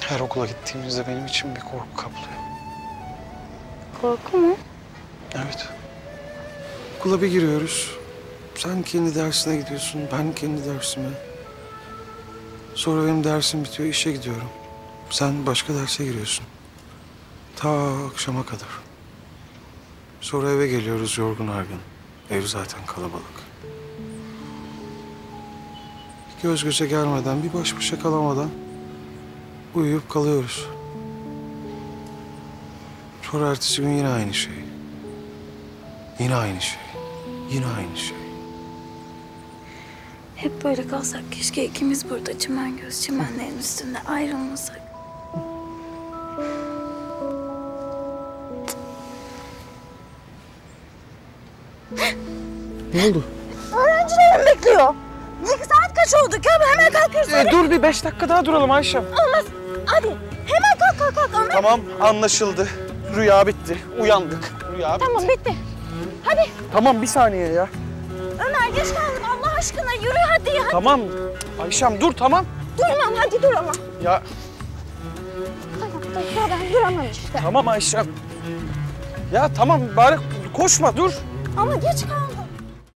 Her okula gittiğimizde benim için bir korku kaplıyor. Korku mu? Evet. Okula bir giriyoruz. Sen kendi dersine gidiyorsun, ben kendi dersime. Sonra benim dersim bitiyor, işe gidiyorum. Sen başka derse giriyorsun. Ta akşama kadar. Sonra eve geliyoruz yorgun argın. Ev zaten kalabalık. Göz göze gelmeden, bir baş başa kalamadan uyuyup kalıyoruz. Sonra ertesi gün yine aynı şey. Yine aynı şey. Yine aynı şey. Hep böyle kalsak keşke ikimiz burada çimen göz çimenlerin üstünde ayrılmasak. Ne oldu? Öğrencilerim bekliyor. Ne saat kaç oldu? Gel hemen kalkıyoruz. E, dur bir beş dakika daha duralım Ayşem. Olmaz. Hadi hemen kalk kalk kalk. Ömer. Tamam anlaşıldı. Rüya bitti. Uyandık. Rüya bitti. Tamam bitti. Hadi Tamam bir saniye ya. Ömer geç kaldık Allah aşkına yürü hadi ya. Tamam. Ayşem dur tamam. Durmam hadi dur ama. Ya Tamam dur ben duramam işte. tamam Ayşem. Ya tamam bari koşma dur. Ama geç kaldık.